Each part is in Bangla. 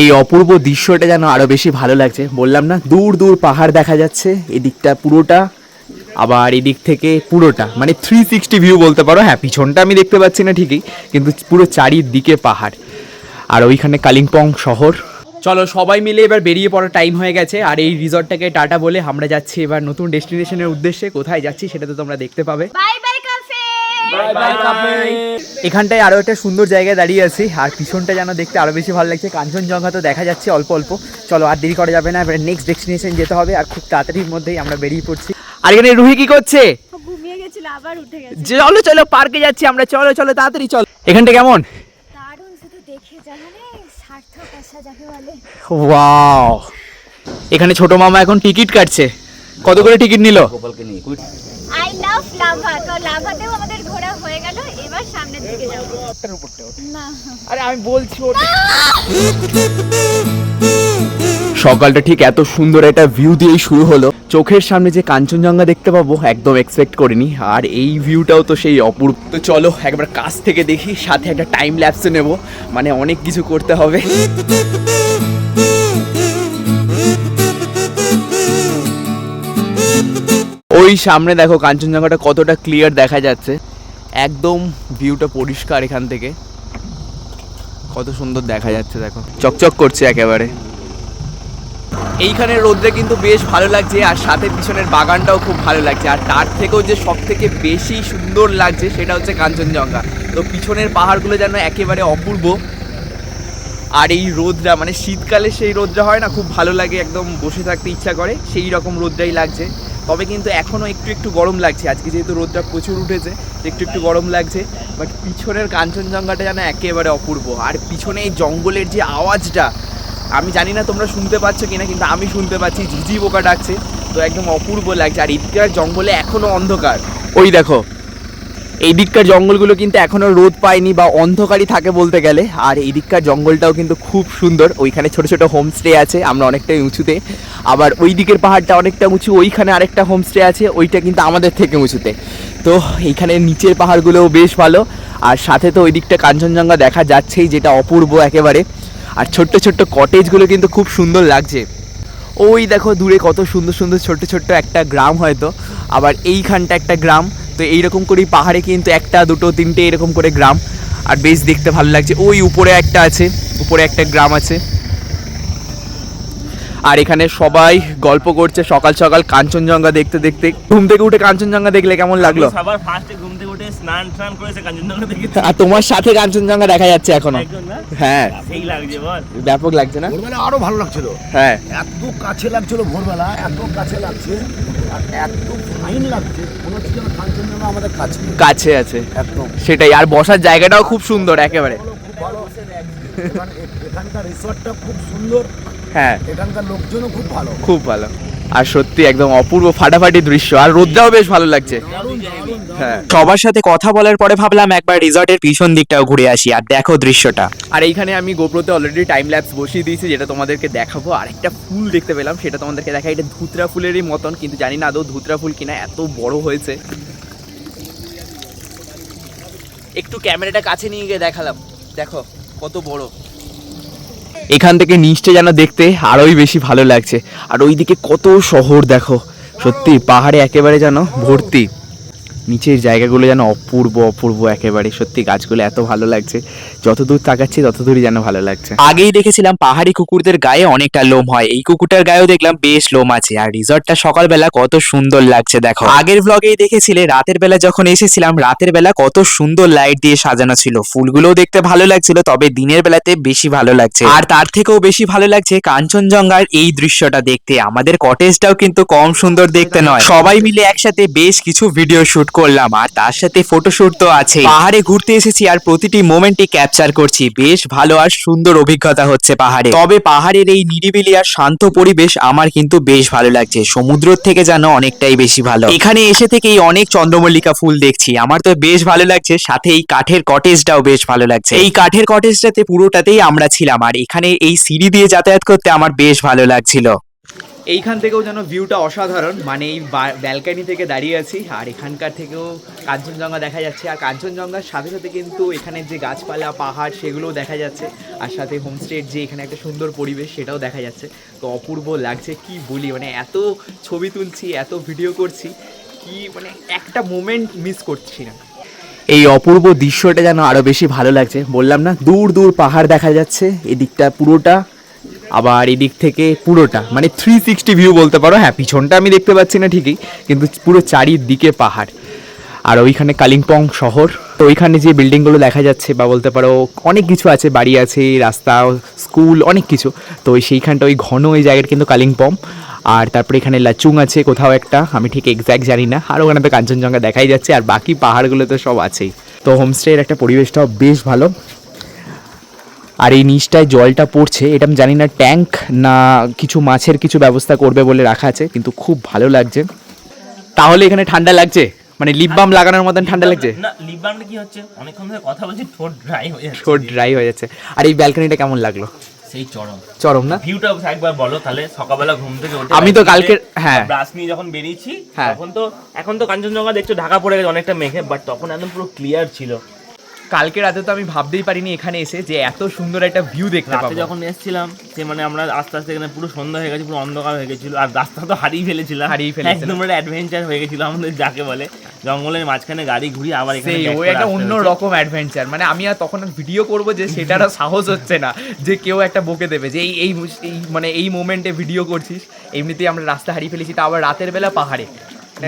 এই অপূর্ব দৃশ্যটা যেন আরও বেশি ভালো লাগছে। বললাম না, দূর দূর পাহাড় দেখা যাচ্ছে, এদিকটা পুরোটা, আবার এদিক থেকে পুরোটা। মানে থ্রি সিক্সটি ভিউ বলতে পারো হ্যাঁ পিছনটা আমি দেখতে পাচ্ছি না ঠিকই, কিন্তু পুরো চারিদিকে পাহাড়। আর ওইখানে কালিম্পং শহর। চলো, সবাই মিলে এবার বেরিয়ে পড়ার টাইম হয়ে গেছে, আর এই রিসর্টটাকে টাটা বলে আমরা যাচ্ছি এবার নতুন ডেস্টিনেশনের উদ্দেশ্যে। কোথায় যাচ্ছি সেটা তো তোমরা দেখতে পাবে। বাই বাই এখানটায় আরও একটা সুন্দর জায়গায় দাঁড়িয়ে আছি। আর পিছনটা যেন দেখতে আরও বেশি ভালো লাগছে। কাঞ্চনজঙ্ঘা তো দেখা যাচ্ছে অল্প অল্প। চলো আর দেরি করা যাবে না। এবার নেক্সট ডেস্টিনেশন যেতে হবে। আর খুব তাড়াতাড়ির মধ্যেই আমরা বেরিয়ে পড়ছি। আর এখানে রুহি কি করছে? আবার উঠে গেছে। চলো চলো পার্কে যাচ্ছি আমরা। চলো চলো তাড়াতাড়ি চলো। এখানটা কেমন? দারুণ শুধু দেখে সার্থক আসা যাকে বলে। ওয়াও! এখানে ছোট মামা এখন টিকিট কাটছে। কত করে টিকিট নিল? আই লাভ লাভা তো লাভাতেও আমাদের ঘোরা হয়ে গেল এবার সামনের দিকে যাব। না। আরে আমি বলছি সকালটা ঠিক এত সুন্দর একটা ভিউ দিয়েই শুরু হলো। চোখের সামনে যে কাঞ্চনজঙ্ঘা দেখতে পাবো একদম এক্সপেক্ট করিনি। আর এই ভিউটাও তো সেই অপূর্ব তো চলো একবার কাছ থেকে দেখি সাথে একটা টাইম ল্যাপসে নেব। মানে অনেক কিছু করতে হবে। ওই সামনে দেখো কাঞ্চনজঙ্ঘাটা কতটা ক্লিয়ার দেখা যাচ্ছে। একদম ভিউটা পরিষ্কার এখান থেকে। কত সুন্দর দেখা যাচ্ছে দেখো। চকচক করছে একেবারে। এইখানে রোদ্রে কিন্তু বেশ ভালো লাগছে, আর সাথে পিছনের বাগানটাও খুব ভালো লাগছে। আর তার থেকেও যে সব থেকে বেশি সুন্দর লাগছে সেটা হচ্ছে কাঞ্চনজঙ্ঘা। তো পিছনের পাহাড়গুলো যেন একেবারে অপূর্ব। আর এই রোদটা মানে শীতকালে সেই রোদটা হয় না, খুব ভালো লাগে, একদম বসে থাকতে ইচ্ছা করে, সেই রকম রোদটাই লাগছে। তবে কিন্তু এখনও একটু একটু গরম লাগছে। আজকে যেহেতু রোদটা প্রচুর উঠেছে, একটু একটু গরম লাগছে বাট পিছনের কাঞ্চনজঙ্ঘাটা যেন একেবারে অপূর্ব। আর পিছনে এই জঙ্গলের যে আওয়াজটা, আমি জানি না তোমরা শুনতে পাচ্ছ কিনা, কিন্তু আমি শুনতে পাচ্ছি ঝিঝি বোকা ডাকছে, তো একদম অপূর্ব লাগছে। আর এদিককার জঙ্গলে এখনও অন্ধকার। ওই দেখো এই দিককার জঙ্গলগুলো কিন্তু এখনও রোদ পায়নি বা অন্ধকারই থাকে বলতে গেলে। আর এই দিককার জঙ্গলটাও কিন্তু খুব সুন্দর। ওইখানে ছোট ছোট হোমস্টে আছে, আমরা অনেকটাই উঁচুতে। আবার ওই দিকের পাহাড়টা অনেকটা উঁচু, ওইখানে আরেকটা হোমস্টে আছে, ওইটা কিন্তু আমাদের থেকে উঁচুতে। তো এইখানে নিচের পাহাড়গুলোও বেশ ভালো। আর সাথে তো ওই দিকটা কাঞ্চনজঙ্ঘা দেখা যাচ্ছেই, যেটা অপূর্ব একেবারে। আর ছোট্ট ছোট্ট কটেজগুলো কিন্তু খুব সুন্দর লাগছে। ওই দেখো দূরে কত সুন্দর সুন্দর ছোট্ট ছোট্ট একটা গ্রাম হয়তো। আবার এইখানটা একটা গ্রাম। তো এইরকম করেই পাহাড়ে কিন্তু একটা, দুটো, তিনটে এরকম করে গ্রাম। আর বেশ দেখতে ভালো লাগছে। ওই উপরে একটা আছে, উপরে একটা গ্রাম আছে। আর এখানে সবাই গল্প করছে সকাল সকাল কাঞ্চনজঙ্ঘা দেখতে দেখতে। ঘুম থেকে উঠে কাঞ্চনজঙ্ঘা দেখলে কেমন লাগল? সবার ফার্স্টে ঘুম থেকে উঠে স্নান টান করেছে কাঞ্চনজঙ্ঘা দেখে। আর তোমার সাথে কাঞ্চনজঙ্ঘা দেখা যাচ্ছে এখনও। হ্যাঁ। সেই লাগছে বল। ব্যাপক লাগছে না? ভোরবেলা আরও ভালো লাগছিল। হ্যাঁ। এত কাছে লাগছিল ভোরবেলা এত কাছে লাগছে কাছে। আছে। সেটাই। আর বসার জায়গাটাও খুব সুন্দর একেবারে। এখানকার রিসর্টটা খুব সুন্দর। হ্যাঁ। এখানকার লোকজনও খুব ভালো। খুব ভালো। আর সত্যি একদম অপূর্ব ফাটাফাটি দৃশ্য। আর রোদটাও বেশ ভালো লাগছে। হ্যাঁ। সবার সাথে কথা বলার পরে ভাবলাম একবার রিসর্টের পিছন দিকটাও ঘুরে আসি আর দেখো দৃশ্যটা। আর এইখানে আমি গোপ্রোতে অলরেডি টাইম ল্যাপস বসিয়ে দিয়েছি যেটা তোমাদেরকে দেখাবো। আর একটা ফুল দেখতে পেলাম সেটা তোমাদেরকে দেখা এটা ধুতরা ফুলেরই মতন কিন্তু জানি না আদৌ ধুতরা ফুল কিনা এত বড় হয়েছে। একটু ক্যামেরাটা কাছে নিয়ে গিয়ে দেখালাম। দেখো। কত বড়। এখান থেকে নিচটা যেন দেখতে আরোই বেশি ভালো লাগছে। আর ওইদিকে কত শহর দেখো। সত্যি, পাহাড়ে একেবারে যেন ভর্তি। নিচের জায়গাগুলো যেন অপূর্ব অপূর্ব একেবারে। সত্যি গাছগুলো এত ভালো লাগছে। যত দূর তাকাচ্ছি তত দূরই যেন ভালো লাগছে। আগেই দেখেছিলাম পাহাড়ি কুকুরদের গায়ে অনেকটা লোম হয়। এই কুকুরটার গায়েও দেখলাম বেশ লোম আছে। আর রিসর্টটা সকালবেলা কত সুন্দর লাগছে, দেখো। আগের ব্লগেই দেখেছিলে, রাতের বেলা যখন এসেছিলাম, রাতের বেলা কত সুন্দর লাইট দিয়ে সাজানো ছিল। ফুলগুলোও দেখতে ভালো লাগছিল, তবে দিনের বেলাতে বেশি ভালো লাগছে। আর তার থেকেও বেশি ভালো লাগছে কাঞ্চনজঙ্ঘার এই দৃশ্যটা দেখতে। আমাদের কটেজটাও কিন্তু কম সুন্দর দেখতে নয়। সবাই মিলে একসাথে বেশ কিছু ভিডিও শুট করলাম, আর তার সাথে ফটোশুট তো আছে পাহাড়ে ঘুরতে এসেছি আর প্রতিটি মোমেন্টই ক্যাপচার করছি। বেশ ভালো আর সুন্দর অভিজ্ঞতা হচ্ছে পাহাড়ে। তবে পাহাড়ের এই নিরিবিলি আর শান্ত পরিবেশ আমার কিন্তু বেশ ভালো লাগছে। সমুদ্র থেকে যেন অনেকটাই বেশি ভালো। এখানে এসে থেকেই অনেক চন্দ্রমল্লিকা ফুল দেখছি। আমার তো বেশ ভালো লাগছে। সাথে এই কাঠের কটেজটাও বেশ ভালো লাগছে। এই কাঠের কটেজটাতে পুরোটাতেই আমরা ছিলাম, আর এখানে এই সিঁড়ি দিয়ে যাতায়াত করতে আমার বেশ ভালো লাগছিল। এইখান থেকেও যেন ভিউটা অসাধারণ মানে এই ব্যালকানি থেকে দাঁড়িয়ে আছি, আর এখানকার থেকেও কাঞ্চনজঙ্ঘা দেখা যাচ্ছে, আর কাঞ্চনজঙ্ঘার সাথে সাথে কিন্তু এখানে যে গাছপালা, পাহাড়, সেগুলোও দেখা যাচ্ছে, আর সাথে হোমস্টের যে এখানে একটা সুন্দর পরিবেশ, সেটাও দেখা যাচ্ছে, তো অপূর্ব লাগছে, কি বলি মানে এত ছবি তুলছি, এত ভিডিও করছি, কি মানে একটা মোমেন্ট মিস করছি না। এই অপূর্ব দৃশ্যটা যেন আরও বেশি ভালো লাগছে, বললাম না, দূর দূর পাহাড় দেখা যাচ্ছে, এদিকটা পুরোটা আবার এদিক থেকে পুরোটা মানে থ্রি সিক্সটি ভিউ বলতে পারো। হ্যাঁ পিছনটা আমি দেখতে পাচ্ছি না ঠিকই, কিন্তু পুরো চারিদিকে পাহাড়। আর ওইখানে কালিম্পং শহর। তো ওইখানে যে বিল্ডিংগুলো দেখা যাচ্ছে বা বলতে পারো, অনেক কিছু আছে, বাড়ি আছে, রাস্তা স্কুল অনেক কিছু। তো ওই সেইখানটা ওই ঘন ওই জায়গাটা কিন্তু কালিম্পং। আর তারপরে এখানে লাচুং আছে কোথাও একটা, আমি ঠিক এক্স্যাক্ট জানি না। আর ওখানে তো কাঞ্চনজঙ্ঘা দেখাই যাচ্ছে, আর বাকি পাহাড়গুলো তো সব আছেই। তো হোমস্টের একটা পরিবেশটাও বেশ ভালো। আর এই নিচটায় জলটা পড়ছে এটা আমি জানি না ট্যাঙ্ক না কিছু মাছের কিছু ব্যবস্থা করবে বলে রাখা আছে কিন্তু খুব ভালো লাগছে। তাহলে এখানে ঠান্ডা লাগছে? মানে লিপ বাম লাগানোর মতন ঠান্ডা লাগছে? না লিপ বামটা কি হচ্ছে? অনেকক্ষণ ধরে কথা বলছি ঠোঁট ড্রাই হয়ে যাচ্ছে। ঠোঁট ড্রাই হয়ে যাচ্ছে। আর এই ব্যালকনিটা কেমন লাগল? সেই চরম। চরম না? ভিউটা একবার বলো তাহলে সকালবেলা ঘুম থেকে উঠে আমি তো কালকের হ্যাঁ। ব্রাশ নিয়ে যখন বেরিয়েছি হ্যাঁ। তখন তো এখন তো কাঞ্চনজঙ্ঘা দেখছ ঢাকা পড়ে গেছে অনেকটা মেঘে বাট তখন একদম পুরো ক্লিয়ার ছিল। কালকে রাতে তো আমি ভাবতেই পারিনি এখানে এসে যে এত সুন্দর একটা ভিউ দেখতে পাবো। যখন এসেছিলাম সে মানে আমরা আস্তে আস্তে এখানে পুরো সন্ধ্যা হয়ে গেছে পুরো অন্ধকার হয়ে গেছিল আর রাস্তা তো হারিয়ে ফেলেছিলাম। হারিয়ে ফেলেছিলাম। একদম একটা অ্যাডভেঞ্চার হয়ে গেছিল আমাদের যাকে বলে। জঙ্গলের মাঝখানে গাড়ি ঘুরি আবার এখানে ওই একটা অন্য রকম অ্যাডভেঞ্চার মানে আমি আর তখন ভিডিও করব যে সেটারও সাহস হচ্ছে না যে কেউ একটা বকে দেবে যে এই এই মানে এই মোমেন্টে ভিডিও করছিস এমনিতেই আমরা রাস্তা হারিয়ে ফেলেছি তা আবার রাতের বেলা পাহাড়ে।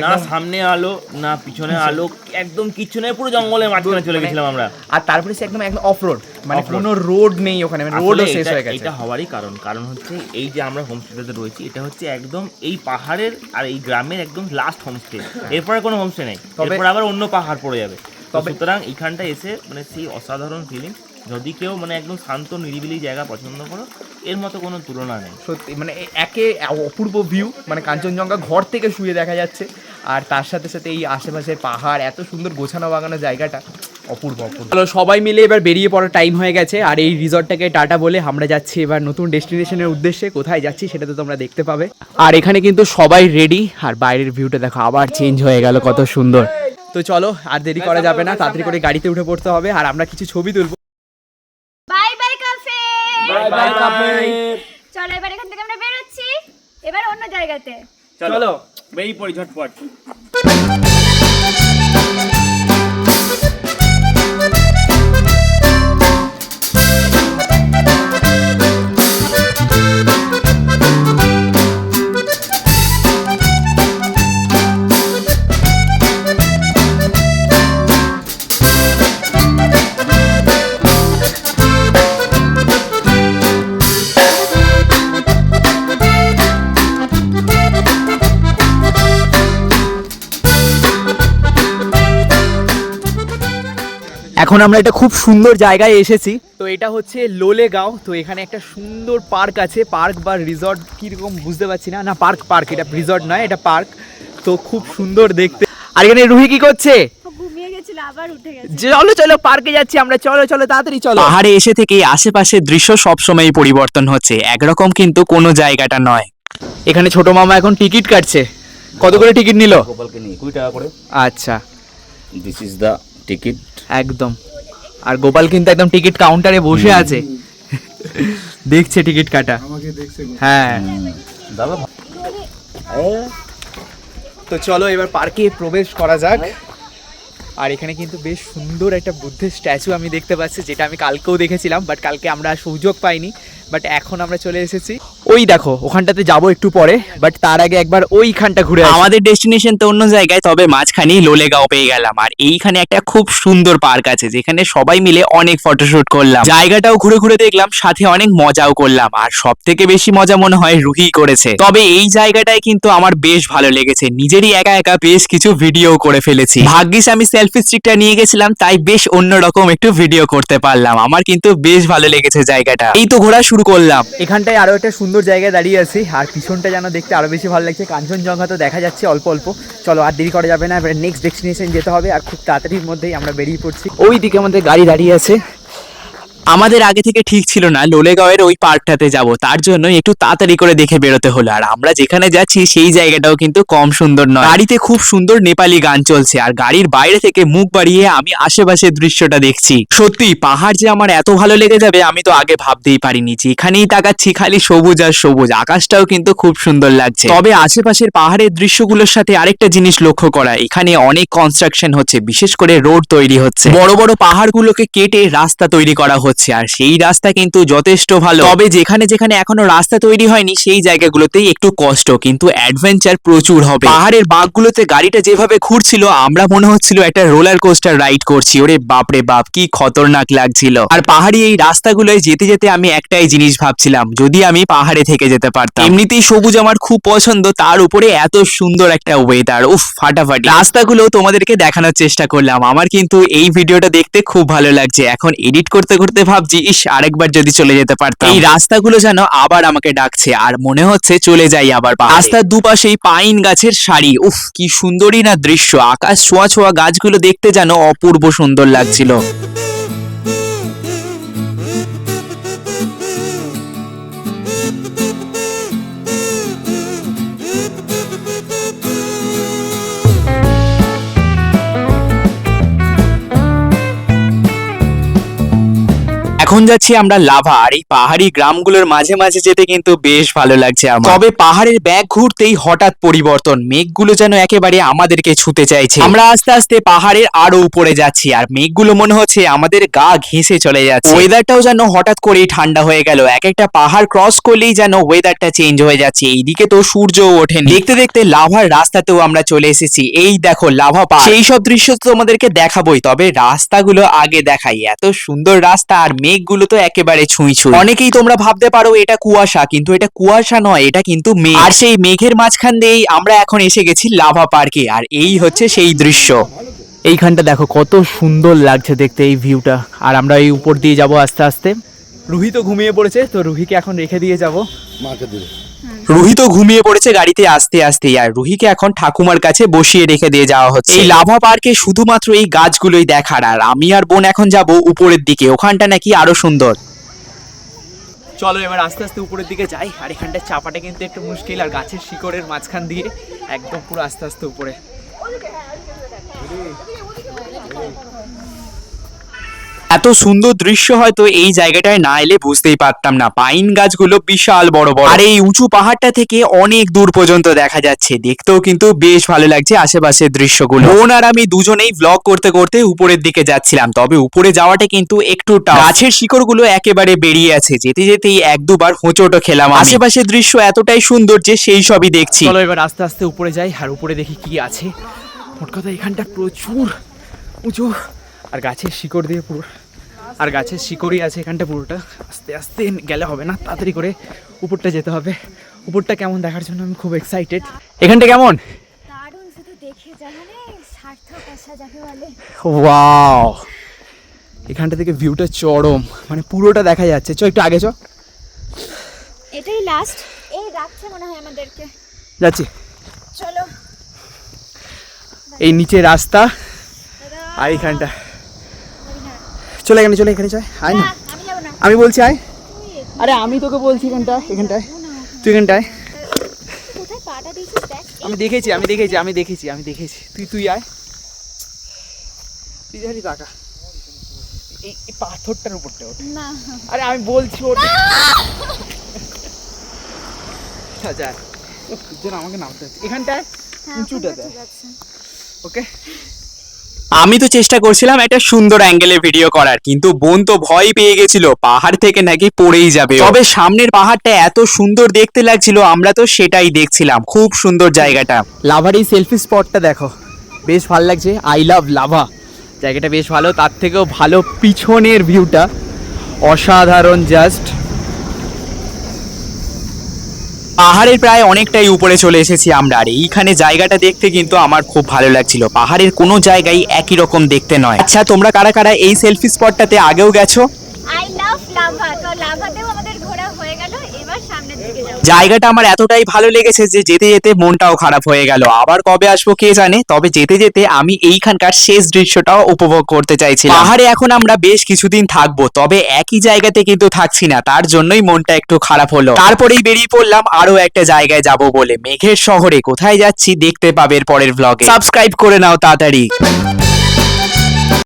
না সামনে আলো না পিছনে আলো একদম কিচ্ছু নেই পুরো জঙ্গলের মাঝখানে চলে গেছিলাম আমরা। আর তারপরে সে একদম একদম অফ রোড মানে কোনো রোড নেই ওখানে মানে রোডও শেষ হয়ে গেছে। এটা হওয়ারই কারণ কারণ হচ্ছে এই যে আমরা হোমস্টেতে রয়েছি এটা হচ্ছে একদম এই পাহাড়ের আর এই গ্রামের একদম লাস্ট হোমস্টে এরপরে কোনো হোমস্টে নেই তবে- আবার অন্য পাহাড় পড়ে যাবে। তবে- সুতরাং এইখানটা এসে মানে সেই অসাধারণ ফিলিং যদি কেউ মানে একদম শান্ত নিরিবিলি জায়গা পছন্দ করো এর মতো কোনো তুলনা নেই। সত্যি মানে একে অপূর্ব ভিউ মানে কাঞ্চনজঙ্ঘা ঘর থেকে শুয়ে দেখা যাচ্ছে আর তার সাথে সাথে এই আশেপাশে পাহাড় এত সুন্দর গোছানো বাগানো জায়গাটা অপূর্ব অপূর্ব। চলো সবাই মিলে এবার বেরিয়ে পড়ার টাইম হয়ে গেছে আর এই রিসর্টটাকে টাটা বলে আমরা যাচ্ছি এবার নতুন ডেস্টিনেশনের উদ্দেশ্যে কোথায় যাচ্ছি সেটা তো তোমরা দেখতে পাবে। আর এখানে কিন্তু সবাই রেডি আর বাইরের ভিউটা দেখো আবার চেঞ্জ হয়ে গেল কত সুন্দর। তো চলো আর দেরি করা যাবে না তাড়াতাড়ি করে গাড়িতে উঠে পড়তে হবে আর আমরা কিছু ছবি তুলবো। বাই কাপে চলো এবার এখান থেকে আমরা বেরোচ্ছি। এবার অন্য জায়গাতে। চলো বেরিয়ে পড়ি ঝটপট। এখন আমরা একটা খুব সুন্দর জায়গায় এসেছি। তো এটা হচ্ছে লোলেগাঁও। তো এখানে একটা সুন্দর পার্ক আছে। পার্ক বা রিসর্ট কীরকম বুঝতে পারছি না। না পার্ক পার্ক এটা রিসর্ট নয় এটা পার্ক। তো খুব সুন্দর দেখতে। আর এখানে রুহি কি করছে? ঘুমিয়ে গেছিল আবার উঠে গেছে। চলো চলো পার্কে যাচ্ছি আমরা। চলো চলো তাড়াতাড়ি চলো। পাহাড়ে এসে থেকে আশেপাশের দৃশ্য সবসময় পরিবর্তন হচ্ছে। একরকম কিন্তু কোনো জায়গাটা নয়। এখানে ছোট মামা এখন টিকিট কাটছে। কত করে টিকিট নিল? গোপালকে নিয়ে কুড়ি টাকা করে। আচ্ছা। This is the ticket? একদম। আর গোপাল কিন্তু একদম টিকিট কাউন্টারে বসে আছে। দেখছে টিকিট কাটা। হ্যাঁ। দাদা তো চলো এবার পার্কে প্রবেশ করা যাক। আর এখানে কিন্তু বেশ সুন্দর একটা বুদ্ধের স্ট্যাচু আমি দেখতে পাচ্ছি যেটা আমি কালকেও দেখেছিলাম বাট কালকে আমরা সুযোগ পাইনি। বাট এখন আমরা চলে এসেছি। ওই দেখো ওখানটাতে যাব একটু পরে বাট তার আগে একবার ওইখানটা ঘুরে আমাদের ডেস্টিনেশন তো অন্য জায়গায় তবে মাঝখানেই লোলেগাঁও পেয়ে গেলাম। আর এইখানে একটা খুব সুন্দর পার্ক আছে যেখানে সবাই মিলে অনেক ফটোশুট করলাম। জায়গাটাও ঘুরে ঘুরে দেখলাম সাথে অনেক মজাও করলাম। আর সব থেকে বেশি মজা মনে হয় রুহি করেছে। তবে এই জায়গাটায় কিন্তু আমার বেশ ভালো লেগেছে। নিজেরই একা একা বেশ কিছু ভিডিও করে ফেলেছি। ভাগ্যিস আমি সেলফি স্টিকটা নিয়ে গেছিলাম তাই বেশ অন্যরকম একটু ভিডিও করতে পারলাম। আমার কিন্তু বেশ ভালো লেগেছে জায়গাটা। এই তো ঘোরা শুরু করলাম। এখানটায় আরও একটা সুন্দর জায়গায় দাঁড়িয়ে আছি। আর পিছনটা যেন দেখতে আরও বেশি ভালো লাগছে। কাঞ্চনজঙ্ঘা তো দেখা যাচ্ছে অল্প অল্প। চলো আর দেরি করা যাবে না। এবার নেক্সট ডেস্টিনেশন যেতে হবে। আর খুব তাড়াতাড়ির মধ্যেই আমরা বেরিয়ে পড়ছি। ওই দিকে আমাদের গাড়ি দাঁড়িয়ে আছে। আমাদের আগে থেকে ঠিক ছিল না লোলেগাঁওয়ের ওই পার্কটাতে যাব। তার জন্য একটু তাড়াতাড়ি করে দেখে বেরোতে হলো। আর আমরা যেখানে যাচ্ছি সেই জায়গাটাও কিন্তু কম সুন্দর নয়। গাড়িতে খুব সুন্দর নেপালি গান চলছে আর গাড়ির বাইরে থেকে মুখ বাড়িয়ে আমি আশেপাশের দৃশ্যটা দেখছি। সত্যি পাহাড় যে আমার এত ভালো লেগে যাবে আমি তো আগে ভাবতেই পারিনি যেখানেই তাকাচ্ছি খালি সবুজ আর সবুজ। আকাশটাও কিন্তু খুব সুন্দর লাগছে। তবে আশেপাশের পাহাড়ের দৃশ্যগুলোর সাথে আরেকটা জিনিস লক্ষ্য করা, এখানে অনেক কনস্ট্রাকশন হচ্ছে, বিশেষ করে রোড তৈরি হচ্ছে। বড় বড় পাহাড়গুলোকে কেটে রাস্তা তৈরি করা হচ্ছে। আর সেই রাস্তা কিন্তু যথেষ্ট ভালো। তবে যেখানে যেখানে এখনও রাস্তা তৈরি হয়নি, সেই জায়গাগুলোতেই একটু কষ্ট, কিন্তু অ্যাডভেঞ্চার প্রচুর হবে। পাহাড়ের বাঘগুলোতে গাড়িটা যেভাবে ঘুরছিল, আমরা মনে হচ্ছিল একটা রোলার কোস্টার রাইড করছি। ওরে বাপরে বাপ, কি খতরনাক লাগছিল। আর পাহাড়ি এই রাস্তাগুলোয় যেতে যেতে আমি একটাই জিনিস ভাবছিলাম, যদি আমি পাহাড়ে থেকে যেতে পারতাম। এমনিতেই সবুজ আমার খুব পছন্দ, তার উপরে এত সুন্দর একটা ওয়েদার উফ, ফাটাফাটি। রাস্তাগুলো তোমাদেরকে দেখানোর চেষ্টা করলাম, আমার কিন্তু এই ভিডিওটা দেখতে খুব ভালো লাগছে। এখন এডিট করতে করতে ভাবছি ইস আরেকবার যদি চলে যেতে পারতাম। এই রাস্তাগুলো যেন আবার আমাকে ডাকছে আর মনে হচ্ছে চলে যাই আবার রাস্তার দুপাশেই পাইন গাছের শাড়ি উফ কি সুন্দরই না দৃশ্য। আকাশ ছোঁয়া ছোঁয়া গাছগুলো দেখতে যেন অপূর্ব সুন্দর লাগছিল। এখন যাচ্ছি আমরা লাভা আর এই পাহাড়ি গ্রামগুলোর মাঝে মাঝে যেতে কিন্তু বেশ ভালো লাগছে আমার। তবে পাহাড়ের ব্যাগ ঘুরতেই হঠাৎ পরিবর্তন মেঘগুলো যেন একেবারে আমাদেরকে ছুতে চাইছে। আমরা আস্তে আস্তে পাহাড়ের আরও উপরে যাচ্ছি আর মেঘগুলো মনে হচ্ছে আমাদের গা ঘেঁষে চলে যাচ্ছে। ওয়েদারটাও যেন হঠাৎ করেই ঠান্ডা হয়ে গেল এক একটা পাহাড় ক্রস করলেই যেন ওয়েদারটা চেঞ্জ হয়ে যাচ্ছে। এইদিকে তো সূর্যও ওঠেনি। দেখতে দেখতে লাভার রাস্তাতেও আমরা চলে এসেছি। এই দেখো লাভা পাহাড়। সেই সব দৃশ্য তো তোমাদেরকে দেখাবোই তবে রাস্তাগুলো আগে দেখাই। এত সুন্দর রাস্তা আর মেঘগুলো তো একেবারে ছুঁই ছুঁই। অনেকেই তোমরা ভাবতে পারো এটা কুয়াশা কিন্তু এটা কুয়াশা নয় এটা কিন্তু মেঘ। আর সেই মেঘের মাঝখান দিয়েই আমরা এখন এসে গেছি লাভা পার্কে আর এই হচ্ছে সেই দৃশ্য। এইখানটা দেখো কত সুন্দর লাগছে দেখতে এই ভিউটা। আর আমরা এই উপর দিয়ে যাব আস্তে আস্তে। রুহি তো ঘুমিয়ে পড়েছে তো রুহিকে এখন রেখে দিয়ে যাব। মাকে দিলে রুহি তো ঘুমিয়ে পড়েছে গাড়িতে আসতে আসতে। আর রুহিকে এখন ঠাকুমার কাছে বসিয়ে রেখে দিয়ে যাওয়া হচ্ছে। এই লাভা পার্কে শুধুমাত্র এই গাছগুলোই দেখার। আর আমি আর বোন এখন যাব উপরের দিকে। ওখানটা নাকি আরও সুন্দর। চলো এবার আস্তে আস্তে উপরের দিকে যাই। আর এখানটা চাপাটা কিন্তু একটু মুশকিল। আর গাছের শিকড়ের মাঝখান দিয়ে একদম পুরো আস্তে আস্তে উপরে। এত সুন্দর দৃশ্য হয়তো এই জায়গাটায় না এলে বুঝতেই পারতাম না। পাইন গাছগুলো বিশাল বড় বড়। আর এই উঁচু পাহাড়টা থেকে অনেক দূর পর্যন্ত দেখা যাচ্ছে। দেখতেও কিন্তু বেশ ভালো লাগছে আশেপাশের দৃশ্যগুলো। বোন আর আমি দুজনেই ব্লগ করতে করতে উপরের দিকে যাচ্ছিলাম। তবে উপরে যাওয়াটা কিন্তু একটু। গাছের শিকড়গুলো একেবারে বেরিয়ে আছে। যেতে যেতেই এক দুবার হোঁচটও খেলাম আশেপাশের দৃশ্য এতটাই সুন্দর যে সেই সবই দেখছি। চলো এবার আস্তে আস্তে উপরে যাই আর উপরে দেখি কি আছে। মোট কথা এখানটা প্রচুর উঁচু। আর গাছের শিকড় দিয়ে পুরো আর গাছের শিকড়ই আছে এখানটা পুরোটা। আস্তে আস্তে গেলে হবে না তাড়াতাড়ি করে উপরটা যেতে হবে। উপরটা কেমন দেখার জন্য আমি খুব এক্সাইটেড এখানটা কেমন? মানে ওয়াও! এখানটা থেকে ভিউটা চরম মানে পুরোটা দেখা যাচ্ছে। চ একটু আগে চ। এটাই লাস্ট এই রাখছে মনে হয় আমাদেরকে। যাচ্ছি। চলো। এই নিচে রাস্তা আর এইখানটা চলে এখানে চলে এখানে চল। আয় না। আমি যাব না আমি বলছি আয়। আরে আমি তোকে বলছি এখানটা এখানটায়। তুই এখানটায়। আমি দেখেছি আমি দেখেছি আমি দেখেছি আমি দেখেছি। তুই তুই আয়। তুই জানি টাকা এই পাথরটার উপরটা ওঠে। না। আরে আমি বলছি ওটা আচ্ছা জন্য আমাকে নামতে হচ্ছে। এখানটায় হ্যাঁ। ঠিক আছে। ওকে আমি তো চেষ্টা করছিলাম একটা সুন্দর অ্যাঙ্গেলে ভিডিও করার, কিন্তু বোন তো ভয় পেয়ে গেছিল, পাহাড় থেকে নাকি পড়েই যাবে তবে সামনের পাহাড়টা এত সুন্দর দেখতে লাগছিল, আমরা তো সেটাই দেখছিলাম, খুব সুন্দর জায়গাটা। লাভার এই সেলফি স্পটটা দেখো, বেশ ভালো লাগছে আই লাভ লাভা। জায়গাটা বেশ ভালো, তার থেকেও ভালো পিছনের ভিউটা অসাধারণ জাস্ট পাহাড়ের প্রায় অনেকটাই উপরে চলে এসেছি আমরা। আর এইখানে জায়গাটা দেখতে কিন্তু আমার খুব ভালো লাগছিল। পাহাড়ের কোনো জায়গায় একই রকম দেখতে নয়। আচ্ছা তোমরা কারা কারা এই সেলফি স্পটটাতে আগেও গেছো? আই লাভ লাভা তো লাভাতেও আমাদের ঘোরা হয়ে গেল এবার সামনের দিকে যাব জায়গাটা আমার এতটাই ভালো লেগেছে যে যেতে যেতে মনটাও খারাপ হয়ে গেল। আবার কবে আসব কে জানে? তবে যেতে যেতে আমি এইখানকার শেষ দৃশ্যটাও উপভোগ করতে চাইছি পাহাড়ে এখন আমরা বেশ কিছুদিন থাকব, তবে একই জায়গাতে কিন্তু থাকছি না, তার জন্যই মনটা একটু খারাপ হলো। তারপরেই বেরিয়ে পড়লাম আরও একটা জায়গায় যাব বলে। মেঘের শহরে কোথায় যাচ্ছি দেখতে পাবে এর পরের ব্লগে সাবস্ক্রাইব করে নাও তাড়াতাড়ি।